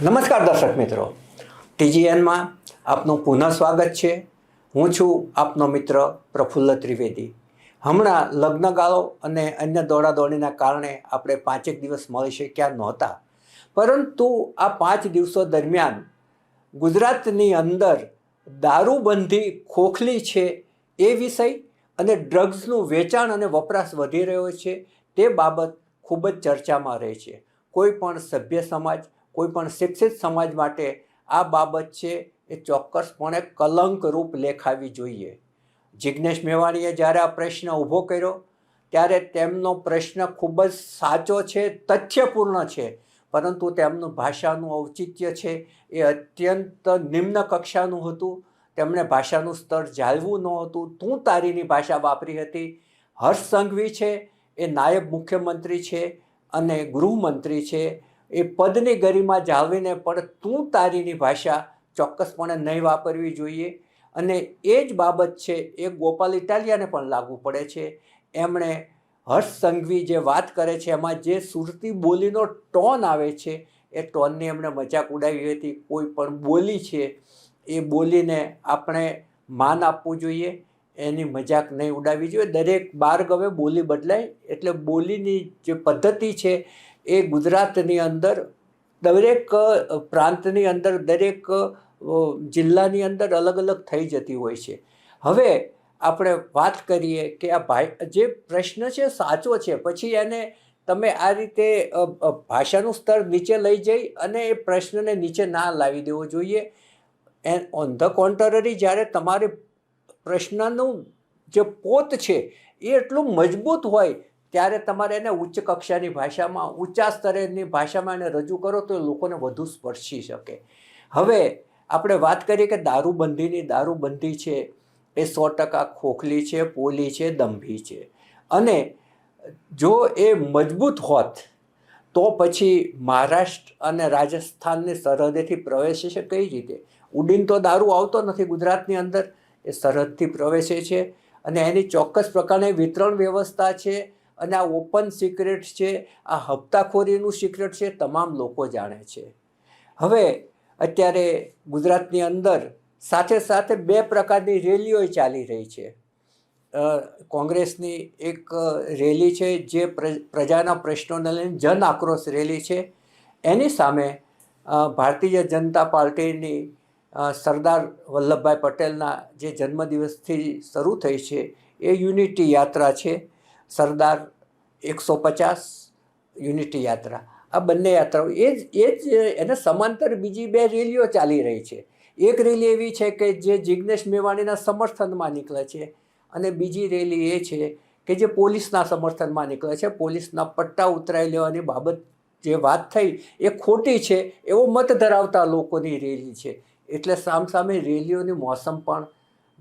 નમસ્કાર દર્શક મિત્રો. ટીજીએનમાં આપનું પુનઃ સ્વાગત છે. હું છું આપનો મિત્ર પ્રફુલ્લ ત્રિવેદી. હમણાં લગ્નગાળો અને અન્ય દોડાદોડીના કારણે આપણે પાંચેક દિવસ મળી શક્યા નહોતા. પરંતુ આ પાંચ દિવસો દરમિયાન ગુજરાતની અંદર દારૂબંધી ખોખલી છે એ વિષય અને ડ્રગ્સનું વેચાણ અને વપરાશ વધી રહ્યો છે તે બાબત ખૂબ જ ચર્ચામાં રહે છે. કોઈ પણ સભ્ય સમાજ કોઈ પણ શિક્ષિત સમાજ માટે આ બાબત છે એ ચોક્કસપણે કલંકરૂપ લેખાવી જોઈએ. જિજ્ઞેશ મેવાણીએ જ્યારે આ પ્રશ્ન ઊભો કર્યો, ત્યારે તેમનો પ્રશ્ન ખૂબ જ સાચો છે, તથ્યપૂર્ણ છે, પરંતુ તેમનું ભાષાનું ઔચિત્ય છે એ અત્યંત નિમ્ન કક્ષાનું હતું. તેમણે ભાષાનું સ્તર જાળવું નહોતું. તું તારીની ભાષા વાપરી હતી. હર્ષ સંઘવી છે, એ નાયબ મુખ્યમંત્રી છે અને ગૃહમંત્રી છે. એ પદની ગરિમા જાળવીને પણ તું તારીની ભાષા ચોક્કસપણે નહીં વાપરવી જોઈએ. અને એ જ બાબત છે, એ ગોપાલ ઇટાલિયાને પણ લાગુ પડે છે. એમણે હર્ષ સંઘવી જે વાત કરે છે, એમાં જે સુરતી બોલીનો ટોન આવે છે, એ ટોનની એમણે મજાક ઉડાવી હતી. કોઈ પણ બોલી છે, એ બોલીને આપણે માન આપવું જોઈએ. એની મજાક નહીં ઉડાવવી જોઈએ. દરેક બાર ગમે બોલી બદલાય, એટલે બોલીની જે પદ્ધતિ છે એ ગુજરાતની અંદર, દરેક પ્રાંતની અંદર, દરેક જિલ્લાની અંદર અલગ અલગ થઈ જતી હોય છે. હવે આપણે વાત કરીએ કે આ ભાઈ, જે પ્રશ્ન છે સાચો છે, પછી એને તમે આ રીતે ભાષાનું સ્તર નીચે લઈ જઈ અને એ પ્રશ્નને નીચે ના લાવી દેવો જોઈએ. એન્ડ ઓન ધ કોન્ટરરી જ્યારે તમારે પ્રશ્નનું જે પોત છે એ એટલું મજબૂત હોય ત્યારે તમારે એને ઉચ્ચ કક્ષાની ભાષામાં, ઊંચા સ્તરેની ભાષામાં એને રજૂ કરો તો એ લોકોને વધુ સ્પર્શી શકે. હવે આપણે વાત કરીએ કે દારૂબંધીની, દારૂબંધી છે એ સો ટકા ખોખલી છે, પોલી છે, દંભી છે. અને જો એ મજબૂત હોત, તો પછી મહારાષ્ટ્ર અને રાજસ્થાનની સરહદેથી પ્રવેશે છે કઈ રીતે? ઉડીન તો દારૂ આવતો નથી ગુજરાતની અંદર, એ સરહદથી પ્રવેશે છે અને એની ચોક્કસ પ્રકારની વિતરણ વ્યવસ્થા છે અને આ ઓપન સિક્રેટ છે, આ હપ્તાખોરીનું સિક્રેટ છે, તમામ લોકો જાણે છે. હવે અત્યારે ગુજરાતની અંદર સાથે સાથે બે પ્રકારની રેલીઓ ચાલી રહી છે. કોંગ્રેસની એક રેલી છે, જે પ્રજાના પ્રશ્નોને લઈને જન આક્રોશ રેલી છે. એની સામે ભારતીય જનતા પાર્ટીની સરદાર વલ્લભભાઈ પટેલના જે જન્મદિવસથી શરૂ થઈ છે, એ યુનિટી યાત્રા છે. સરદાર એકસો પચાસ યુનિટી યાત્રા. આ બંને યાત્રાઓ, એ જ એ જ એને સમાંતર બીજી બે રેલીઓ ચાલી રહી છે. એક રેલી એવી છે કે જે જિજ્ઞેશ મેવાણીના સમર્થનમાં નીકળે છે અને બીજી રેલી એ છે કે જે પોલીસના સમર્થનમાં નીકળે છે. પોલીસના પટ્ટા ઉતરાઈ લેવાની બાબત જે વાત થઈ એ ખોટી છે, એવો મત ધરાવતા લોકોની રેલી છે. એટલે સામસામે રેલીઓની મોસમ પણ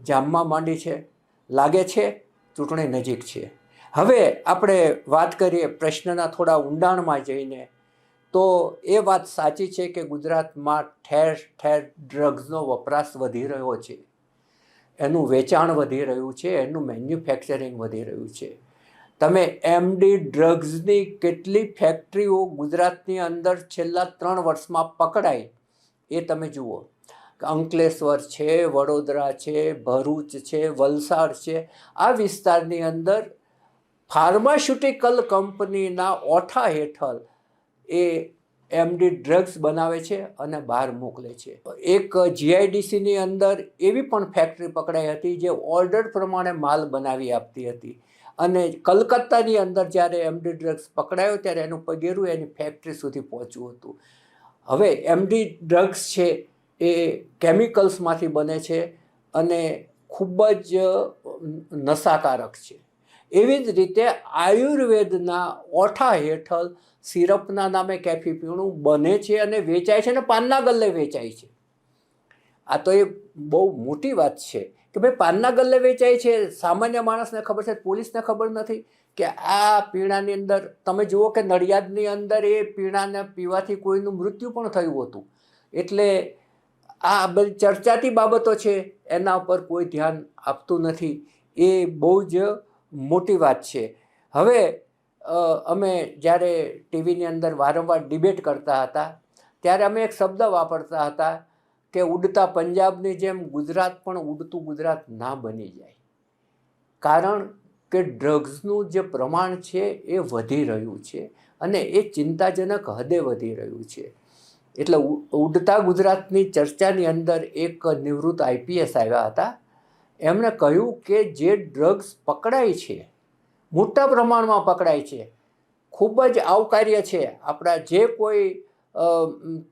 જામવા માંડી છે. લાગે છે ચૂંટણી નજીક છે. હવે આપણે વાત કરીએ પ્રશ્નના થોડા ઊંડાણમાં જઈને, તો એ વાત સાચી છે કે ગુજરાતમાં ઠેર ઠેર ડ્રગ્સનો વપરાશ વધી રહ્યો છે. એનું વેચાણ વધી રહ્યું છે, એનું મેન્યુફેક્ચરિંગ વધી રહ્યું છે. તમે એમડી ડ્રગ્સની કેટલી ફેક્ટરીઓ ગુજરાતની અંદર છેલ્લા ત્રણ વર્ષમાં પકડાઈ, એ તમે જુઓ. અંકલેશ્વર છે, વડોદરા છે, ભરૂચ છે, વલસાડ છે, આ વિસ્તારની અંદર ફાર્માસ્યુટિકલ કંપનીના ઓઠા હેઠળ એ એમડી ડ્રગ્સ બનાવે છે અને બહાર મોકલે છે. એક જીઆઈડીસીની અંદર એવી પણ ફેક્ટરી પકડાઈ હતી જે ઓર્ડર પ્રમાણે માલ બનાવી આપતી હતી. અને કલકત્તાની અંદર જ્યારે એમડી ડ્રગ્સ પકડાયો ત્યારે એનું પગેરું એની ફેક્ટરી સુધી પહોંચ્યું હતું. હવે એમડી ડ્રગ્સ છે એ કેમિકલ્સમાંથી બને છે અને ખૂબ જ નશાકારક છે. એવી જ રીતે આયુર્વેદના ઓઠા હેઠળ સિરપના નામે કેફી પીણું બને છે અને વેચાય છે અને પાનના ગલ્લે વેચાય છે. આ તો એ બહુ મોટી વાત છે કે ભાઈ પાનના ગલ્લે વેચાય છે. સામાન્ય માણસને ખબર છે, પોલીસને ખબર નથી કે આ પીણાની અંદર, તમે જુઓ કે નડિયાદની અંદર એ પીણાને પીવાથી કોઈનું મૃત્યુ પણ થયું હતું. એટલે આ બધી ચર્ચાતી બાબતો છે, એના ઉપર કોઈ ધ્યાન આપતું નથી. એ બહુ જ મોટી વાત છે. હવે અમે જ્યારે ટીવીની અંદર વારંવાર ડિબેટ કરતા હતા, ત્યારે અમે એક શબ્દ વાપરતા હતા કે ઉડતા પંજાબની જેમ ગુજરાત પણ ઉડતું ગુજરાત ના બની જાય. કારણ કે ડ્રગ્સનું જે પ્રમાણ છે એ વધી રહ્યું છે અને એ ચિંતાજનક હદે વધી રહ્યું છે. એટલે ઉડતા ગુજરાતની ચર્ચાની અંદર એક નિવૃત્ત આઈપીએસ આવ્યા હતા. એમણે કહ્યું કે જે ડ્રગ્સ પકડાય છે, મોટા પ્રમાણમાં પકડાય છે, ખૂબ જ આવકાર્ય છે. આપણા જે કોઈ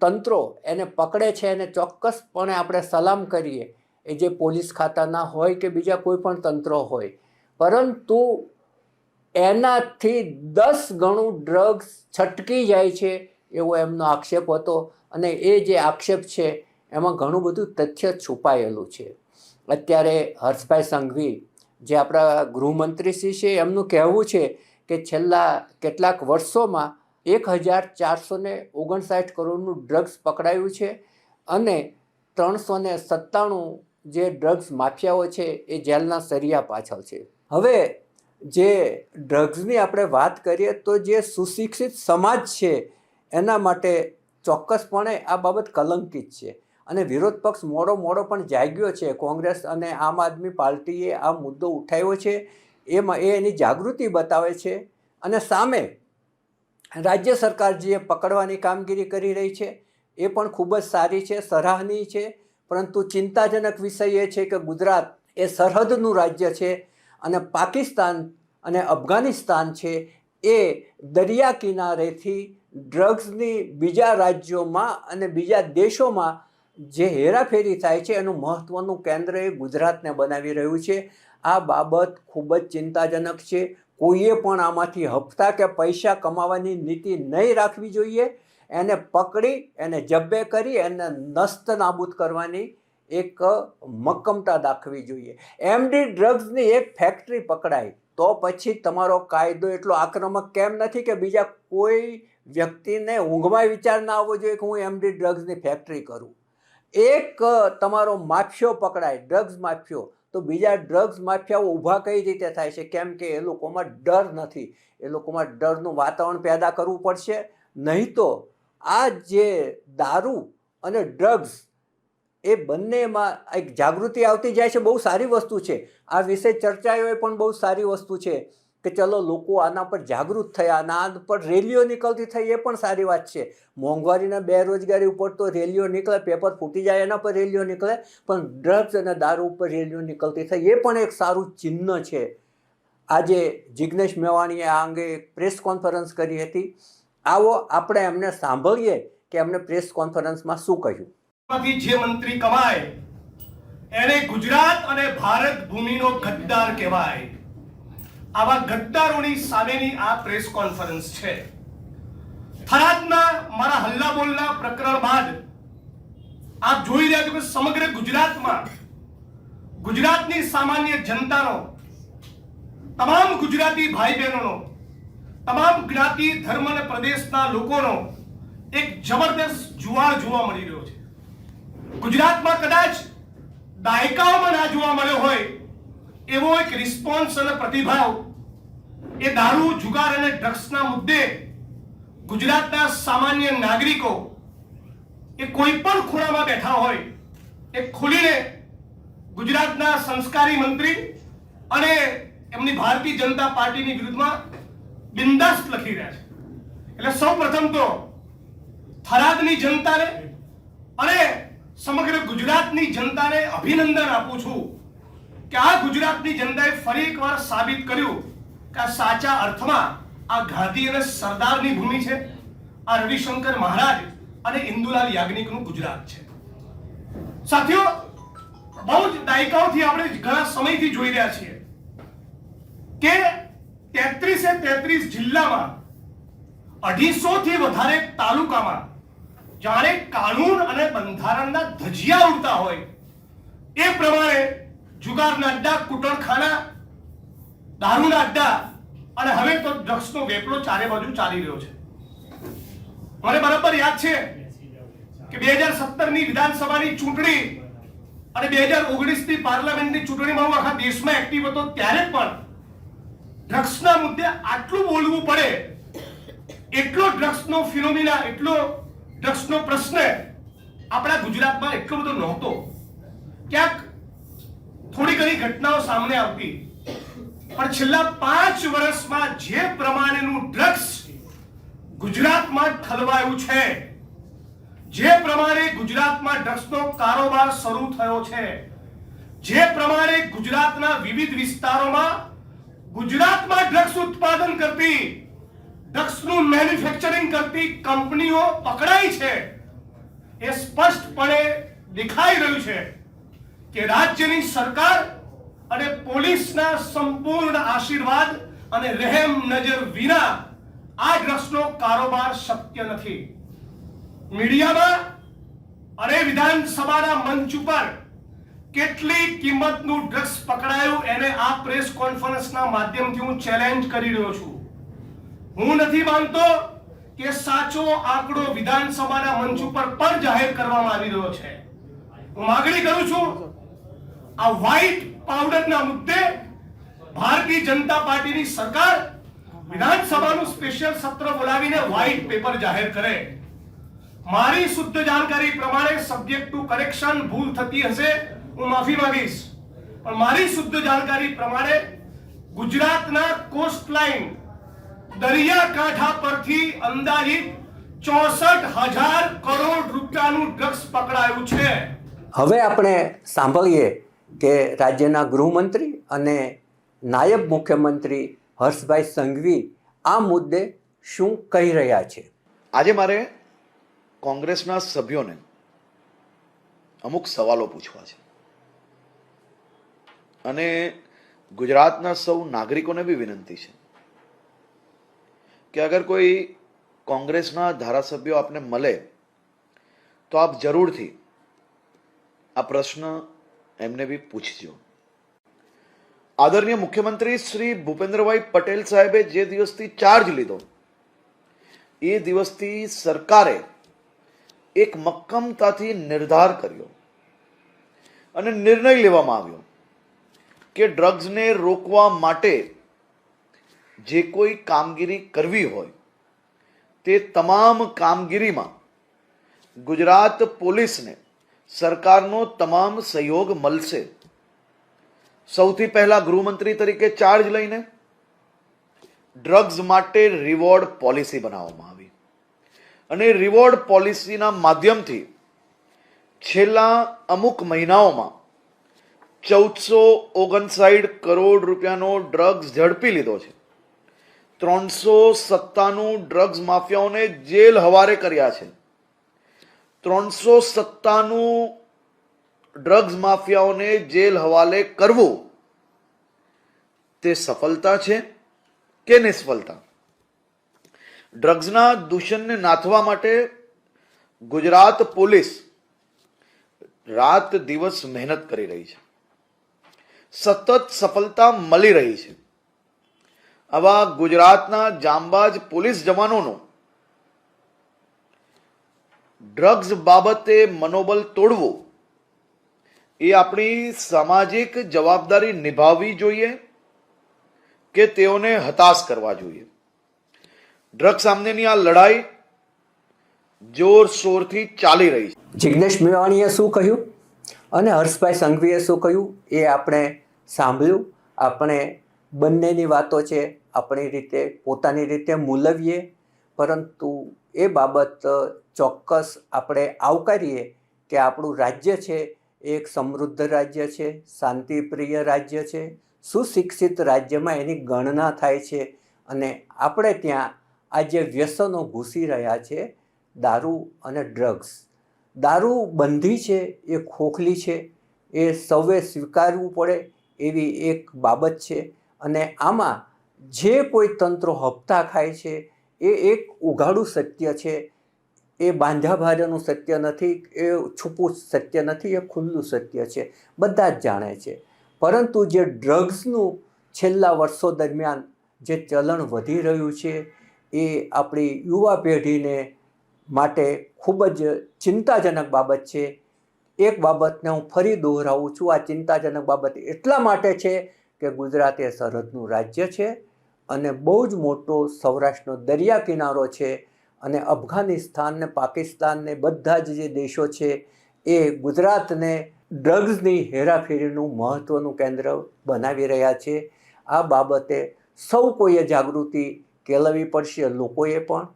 તંત્રો એને પકડે છે એને ચોક્કસપણે આપણે સલામ કરીએ. એ જે પોલીસ ખાતાના હોય કે બીજા કોઈ પણ તંત્રો હોય. પરંતુ એનાથી દસ ગણું ડ્રગ્સ છટકી જાય છે એવો એમનો આક્ષેપ હતો. અને એ જે આક્ષેપ છે, એમાં ઘણું બધું તથ્ય છુપાયેલું છે. અત્યારે હર્ષભાઈ સંઘવી, જે આપણા ગૃહમંત્રી શ્રી છે, એમનું કહેવું છે કે છેલ્લા કેટલાક વર્ષોમાં એક હજાર ચારસો ને ઓગણસાઠ કરોડનું ડ્રગ્સ પકડાયું છે અને ત્રણસો ને સત્તાણું જે ડ્રગ્સ માફિયાઓ છે, એ જેલના સરિયા પાછળ છે. હવે જે ડ્રગ્સની આપણે વાત કરીએ તો જે સુશિક્ષિત સમાજ છે, એના માટે ચોક્કસપણે આ બાબત કલંકિત છે. અને વિરોધ પક્ષ મોડો મોડો પણ જાગ્યો છે. કોંગ્રેસ અને આમ આદમી પાર્ટીએ આ મુદ્દો ઉઠાવ્યો છે. એમાં એ એની જાગૃતિ બતાવે છે અને સામે રાજ્ય સરકાર જે પકડવાની કામગીરી કરી રહી છે એ પણ ખૂબ જ સારી છે, સરાહનીય છે. પરંતુ ચિંતાજનક વિષય એ છે કે ગુજરાત એ સરહદનું રાજ્ય છે અને પાકિસ્તાન અને અફઘાનિસ્તાન છે એ દરિયા કિનારેથી ડ્રગ્સની બીજા રાજ્યોમાં અને બીજા દેશોમાં જે હેરાફેરી થાય છે એનું મહત્ત્વનું કેન્દ્ર એ ગુજરાતને બનાવી રહ્યું છે. આ બાબત ખૂબ જ ચિંતાજનક છે. કોઈએ પણ આમાંથી હપ્તા કે પૈસા કમાવાની નીતિ નહીં રાખવી જોઈએ. એને પકડી, એને જબ્બે કરી, એને નસ્ત નાબૂદ કરવાની એક મક્કમતા દાખવી જોઈએ. એમડી ડ્રગ્સની એક ફેક્ટરી પકડાય, તો પછી તમારો કાયદો એટલો આક્રમક કેમ નથી કે બીજા કોઈ વ્યક્તિને ઊંઘમાં વિચાર ના આવવો જોઈએ કે હું એમડી ડ્રગ્સની ફેક્ટરી કરું? એક તમારો માફિયો પકડાય, ડ્રગ્સ માફિયો, તો બીજા ડ્રગ્સ માફિયાઓ ઊભા કઈ રીતે થાય છે? કેમ કે એ લોકોમાં ડર નથી. એ લોકોમાં ડરનું વાતાવરણ પેદા કરવું પડશે. નહીં તો આ જે દારૂ અને ડ્રગ્સ, એ બંનેમાં એક જાગૃતિ આવતી જાય છે. બહુ સારી વસ્તુ છે. આ વિશે ચર્ચાઓ પણ બહુ સારી વસ્તુ છે. કે ચલો લોકો આના પર જાગૃત થયા અને આના પર રેલીઓ નીકળતી થઈ, એ પણ સારી વાત છે. મોંઘવારીના બેરોજગારી ઉપર તો રેલીઓ નીકળે, પેપર ફૂટી જાય, એના પર રેલીઓ નીકળે, પણ ડ્રગ્સ અને દારૂ ઉપર રેલીઓ નીકળતી થઈ, એ પણ એક સારું ચિહ્ન છે. આજે જિજ્ઞેશ મેવાણીએ આ અંગે પ્રેસ કોન્ફરન્સ કરી હતી. આવો આપણે એમને સાંભળીએ કે એમને પ્રેસ કોન્ફરન્સમાં શું કહ્યું. જે મંત્રી કમાય, એને ગુજરાત અને ભારત ભૂમિનો ગદ્દાર કહેવાય. આવા ગદ્દારોની સામેની આ પ્રેસ કોન્ફરન્સ છે. થરાદના મારા હલ્લા બોલના પ્રકરણ બાદ આપ જોઈ રહ્યા છો કે સમગ્ર ગુજરાતમાં ગુજરાતની સામાન્ય જનતાનો, તમામ ગુજરાતી ભાઈ બહેનોનો તમામ જ્ઞાતિ, ધર્મ અને પ્રદેશના લોકોનો એક જબરદસ્ત જુવાળ જોવા મળી રહ્યો છે. ગુજરાતમાં કદાચ દાયકાઓમાં ના જોવા મળ્યો હોય એવો એક રિસ્પોન્સ અને પ્રતિભાવ. એ દારૂ, જુગાર અને ડ્રગ્સના મુદ્દે ગુજરાતના સામાન્ય નાગરિકો એ કોઈ પણ ખૂણામાં બેઠા હોય એ ખુલીને ગુજરાતના સંસ્કારી મંત્રી અને એમની ભારતીય જનતા પાર્ટીની વિરુદ્ધમાં બિંદાસ્ત લખી રહ્યા છે. એટલે સૌ પ્રથમ તો થરાદની જનતાને અને સમગ્ર ગુજરાતની જનતાને અભિનંદન આપું છું. કે આ ગુજરાતની જનતાએ ફરી એકવાર સાબિત કર્યું કે આ સાચા અર્થમાં આ ગાંધી અને સરદારની ભૂમિ છે. આ રવિશંકર મહારાજ અને ઇન્દુલાલ યાજ્ઞિકનું ગુજરાત છે. સાથીઓ, બહુ જ દાયકાઓથી આપણે ઘણા સમયથી જોઈ રહ્યા છીએ કે તેત્રીસે તેત્રીસ જિલ્લામાં અઢીસો થી વધારે તાલુકામાં જાણે કાનૂન અને બંધારણના ધજિયા ઉડતા હોય એ પ્રમાણે જુગારના અડ્ડા, કુટણખાના, દારૂના અડ્ડા. અને હવે તો ડ્રગ્સનો વેપલો ચારે બાજુ ચાલી રહ્યો છે. મને બરાબર યાદ છે કે બે હજાર સત્તરની વિધાનસભાની ચૂંટણી અને બે હજાર ઓગણીસની પાર્લામેન્ટની ચૂંટણીમાં હું આખા દેશમાં એક્ટિવ હતો, ત્યારે પણ ડ્રગ્સના મુદ્દે આટલું બોલવું પડે. એટલો ડ્રગ્સનો ફિનોમિના, એટલો ડ્રગ્સનો પ્રશ્ન આપણા ગુજરાતમાં એટલો બધો નહોતો. ક્યાંક ઘટનાઓ સામે આવતી. પણ છેલ્લા પાંચ વર્ષમાં જે પ્રમાણેનું ડ્રગ્સ ગુજરાતમાં ઠલવાયું છે, જે પ્રમાણે ગુજરાતમાં ડ્રગ્સનો કારોબાર શરૂ થયો છે, જે પ્રમાણે ગુજરાતના વિવિધ વિસ્તારોમાં ગુજરાતમાં ડ્રગ્સ ઉત્પાદન કરતી ડ્રગ્સનું મેન્યુફેક્ચરિંગ કરતી કંપનીઓ પકડાઈ છે. એ સ્પષ્ટપણે દેખાઈ રહ્યું છે કે રાજ્યની સરકાર અને પોલીસના સંપૂર્ણ આશીર્વાદ અને રહેમ નજર વિના આ ડ્રગ્સનો કારોબાર શક્ય નથી. મીડિયામાં અને વિધાનસભાના મંચ ઉપર કેટલી કિંમતનું ડ્રગ્સ પકડાયું એને આ પ્રેસ કોન્ફરન્સના માધ્યમથી હું ચેલેન્જ કરી રહ્યો છું. હું નથી માનતો કે સાચો આંકડો વિધાનસભાના મંચ ઉપર પણ જાહેર કરવામાં આવી રહ્યો છે. હું માગણી કરું છું આ વ્હાઇટ પાવડરના મુદ્દે ભારતીય જનતા પાર્ટીની સરકાર વિધાનસભાનું સ્પેશિયલ સત્ર બોલાવીને વ્હાઇટ પેપર જાહેર કરે. મારી શુદ્ધ જાણકારી પ્રમાણે સબ્જેક્ટ ટુ કરેક્શન ભૂલ થતી હશે, હું માફી માંગીશ. પણ મારી શુદ્ધ જાણકારી પ્રમાણે ગુજરાતના કોસ્ટ લાઇન દરિયાકાંઠા પરથી અંદાજિત ચોસઠ હજાર કરોડ રૂપિયાનું ડ્રગ્સ પકડાયું છે. હવે આપણે સાંભળીએ કે રાજ્યના ગૃહમંત્રી અને નાયબ મુખ્યમંત્રી હર્ષભાઈ સંઘવી આ મુદ્દે શું કહી રહ્યા છે? આજે મારે કોંગ્રેસના સભ્યોને અમુક સવાલો પૂછવા છે. અને ગુજરાતના સૌ નાગરિકોને બી વિનંતી છે કે અગર કોઈ કોંગ્રેસના ધારાસભ્યો આપને મળે તો આપ જરૂરથી આ પ્રશ્ન એમને બી પૂછજો. આદરણીય મુખ્યમંત્રી શ્રી ભૂપેન્દ્રભાઈ પટેલ સાહેબે જે દિવસથી ચાર્જ લીધો, એ દિવસથી સરકારે એક મક્કમતાથી નિર્ધાર કર્યો અને નિર્ણય લેવામાં આવ્યો કે ડ્રગ્સને રોકવા માટે જે કોઈ કામગીરી કરવી હોય, તે તમામ કામગીરીમાં ગુજરાત પોલીસને સરકારનો તમામ સહયોગ મળશે. સૌથી પહેલા ગૃહમંત્રી તરીકે ચાર્જ લઈને ડ્રગ્સ માટે રિવોર્ડ પોલિસી બનાવવામાં આવી. અને રિવોર્ડ પોલિસીના માધ્યમથી છેલ્લા અમુક મહિનાઓમાં ચૌદસો ઓગણસાઠ કરોડ રૂપિયાનો ડ્રગ્સ ઝડપી લીધો છે. ત્રણસો સત્તાનું ડ્રગ્સ માફિયાઓને જેલ હવારે કર્યા છે. ત્રણસો સત્તાનું ડ્રગ્સ માફિયાઓને જેલ હવાલે કરવું, તે સફળતા છે કે નિષ્ફળતા? ડ્રગ્સના દૂષણને નાથવા માટે ગુજરાત પોલીસ રાત દિવસ મહેનત કરી રહી છે. સતત સફળતા મળી રહી છે. આવા ગુજરાતના જાંબાજ પોલીસ જવાનોનું ડ્રગ્સ બાબતે મનોબળ તોડવું એ આપણી સામાજિક જવાબદારી નિભાવવી જોઈએ કે તેઓને હતાશ કરવા જોઈએ. ડ્રગ્સ સામેની આ લડાઈ જોરશોરથી ચાલી રહી છે. જિગ્નેશ મેવાણીએ શું કહ્યું? અને હર્ષભાઈ સંઘવીએ શું કહ્યું? એ આપણે સાંભળ્યું. આપણે બંનેની વાતો છે. આપણી રીતે પોતાની રીતે મૂલવીએ. પરંતુ એ બાબત ચોક્કસ આપણે આવકારીએ કે આપણું રાજ્ય છે એક સમૃદ્ધ રાજ્ય છે, શાંતિપ્રિય રાજ્ય છે, સુશિક્ષિત રાજ્યમાં એની ગણના થાય છે અને આપણે ત્યાં આ જે વ્યસનો ઘૂસી રહ્યા છે, દારૂ અને ડ્રગ્સ. દારૂ બંધી છે, એ ખોખલી છે, એ સૌએ સ્વીકારવું પડે એવી એક બાબત છે અને આમાં જે કોઈ તંત્રો હપ્તા ખાય છે એ એક ઉઘાડું સત્ય છે. એ બાંધ્યા ભાર્યનું સત્ય નથી, એ છુપું સત્ય નથી, એ ખુલ્લું સત્ય છે. બધા જ જાણે છે. પરંતુ જે ડ્રગ્સનું છેલ્લા વર્ષો દરમિયાન જે ચલણ વધી રહ્યું છે, એ આપણી યુવા પેઢીને માટે ખૂબ જ ચિંતાજનક બાબત છે. એક બાબતને હું ફરી દોહરાવું છું. આ ચિંતાજનક બાબત એટલા માટે છે કે ગુજરાત એ સરહદનું રાજ્ય છે. અને બહુ જ મોટો સૌરાષ્ટ્રનો દરિયા કિનારો છે અને અફઘાનિસ્તાન ને પાકિસ્તાન ને બધા જ જે દેશો છે એ ગુજરાતને ડ્રગ્સની હેરાફેરીનું મહત્ત્વનું કેન્દ્ર બનાવી રહ્યા છે. આ બાબતે સૌ કોઈએ જાગૃતિ કેળવવી પડશે, લોકોએ પણ,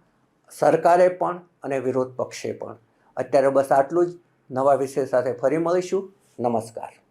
સરકારે પણ અને વિરોધ પક્ષે પણ. અત્યારે બસ આટલું જ. નવા વિષય સાથે ફરી મળીશું. નમસ્કાર.